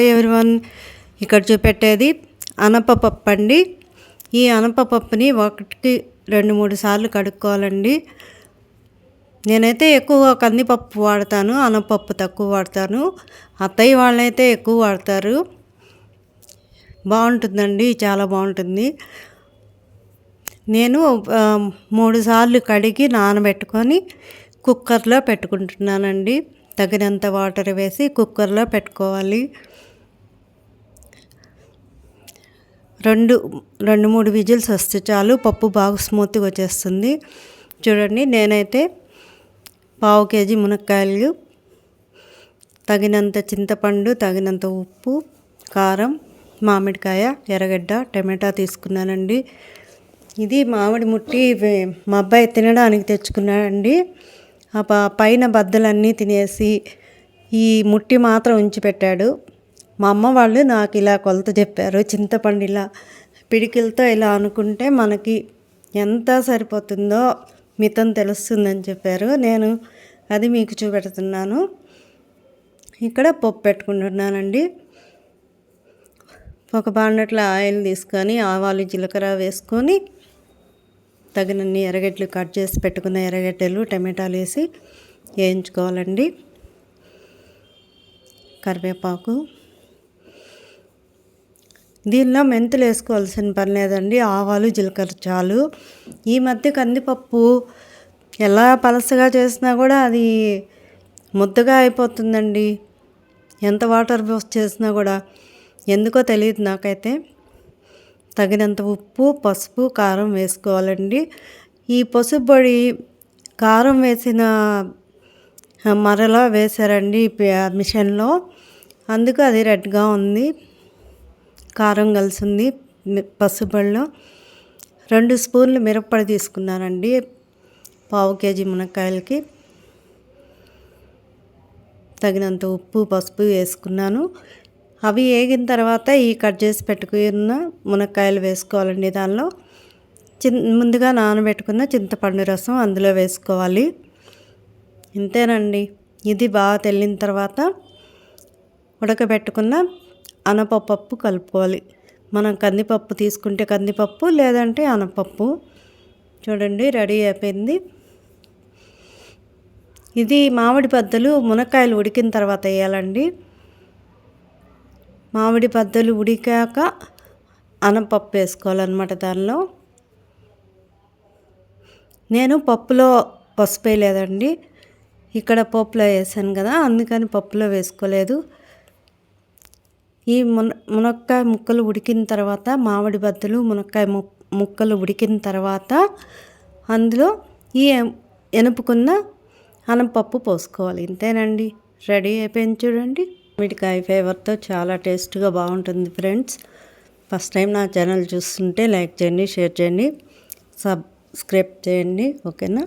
Hello everyone ఇక్కడ చూపెట్టేది అనపపప్పు అండి ఈ అనపపప్పుని ఒకటికి రెండు మూడు సార్లు కడుక్కోవాలండి. నేనైతే ఎక్కువ కందిపప్పు వాడతాను అనపప్పు తక్కువ వాడతాను. అత్తయ్య వాళ్ళైతే ఎక్కువ వాడతారు. బాగుంటుందండి చాలా బాగుంటుంది. నేను మూడు సార్లు కడిగి నానబెట్టుకొని కుక్కర్లో పెట్టుకుంటున్నానండి. తగినంత వాటర్ వేసి కుక్కర్లో పెట్టుకోవాలి. రెండు రెండు మూడు విజిల్స్ వస్తే చాలు పప్పు బాగా స్మూత్గా వచ్చేస్తుంది. చూడండి నేనైతే పావు కేజీ మునక్కాయలు తగినంత చింతపండు తగినంత ఉప్పు కారం మామిడికాయ ఎర్రగడ్డ టమాటా తీసుకున్నానండి. ఇది మామిడి ముట్టి మా అబ్బాయి తినడానికి తెచ్చుకున్నాడండి. ఆ పైన బద్దలన్నీ తినేసి ఈ ముట్టి మాత్రం ఉంచి పెట్టాడు. మా అమ్మ వాళ్ళు నాకు ఇలా కొలత చెప్పారు చింతపండు ఇలా పిడికిలతో ఇలా అనుకుంటే మనకి ఎంత సరిపోతుందో మితం తెలుస్తుందని చెప్పారు. నేను అది మీకు చూపెడుతున్నాను. ఇక్కడ పప్పు పెట్టుకుంటున్నానండి. ఒక బాండట్లో ఆయిల్ తీసుకొని ఆవాలు జీలకర్ర వేసుకొని తగినన్ని ఎర్రగడ్డలు కట్ చేసి పెట్టుకున్న ఎర్రగడ్డలు టమాటాలు వేసి వేయించుకోవాలండి. కరివేపాకు దీనిలో మెంతులు వేసుకోవాల్సిన పని లేదండి. ఆవాలు జీలకర్ర చాలు. ఈ మధ్య కందిపప్పు ఎలా పలసగా చేసినా కూడా అది ముద్దగా అయిపోతుందండి. ఎంత వాటర్ పోసి చేసినా కూడా. ఎందుకో తెలియదు నాకైతే. తగినంత ఉప్పు పసుపు కారం వేసుకోవాలండి. ఈ పసుపు పొడి కారం వేసిన మరలా వేశారండి మిషన్లో. అందుకు అది రెడ్గా ఉంది. కారం కలిసింది పసుపులో రెండు స్పూన్లు మిరప్పొడి తీసుకున్నానండి పావు కేజీ మునక్కాయలకి. తగినంత ఉప్పు పసుపు వేసుకున్నాను. అవి వేగిన తర్వాత ఈ కట్ చేసి పెట్టుకున్న మునక్కాయలు వేసుకోవాలండి దానిలో. చిన్ ముందుగా నానబెట్టుకున్న చింతపండు రసం అందులో వేసుకోవాలి. ఇంతేనండి. ఇది బాగా తెల్లిన తర్వాత ఉడకబెట్టుకున్న అనపపప్పు కలుపుకోవాలి. మనం కందిపప్పు తీసుకుంటే కందిపప్పు లేదంటే అనపప్పు. చూడండి రెడీ అయిపోయింది. ఇది మామిడి బద్దలు మునక్కాయలు ఉడికిన తర్వాత వేయాలండి. మామిడి బద్దలు ఉడికాక అనపప్పు వేసుకోవాలన్నమాట దానిలో. నేను పప్పులో పసుపు వేయలేదండి. ఇక్కడ పప్పులో వేసాను కదా అందుకని పప్పులో వేసుకోలేదు. ఈ మున మునక్కాయ ముక్కలు ఉడికిన తర్వాత మామిడి బద్దలు మునక్కాయ ముక్కలు ఉడికిన తర్వాత అందులో ఈ ఎనుపుకున్న అనపప్పు పోసుకోవాలి. ఇంతేనండి. రెడీ అయిపోయింది చూడండి. మిడికాయ ఫ్లేవర్తో చాలా టేస్ట్గా బాగుంటుంది ఫ్రెండ్స్. ఫస్ట్ టైం నా ఛానల్ చూస్తుంటే లైక్ చేయండి షేర్ చేయండి సబ్స్క్రైబ్ చేయండి ఓకేనా?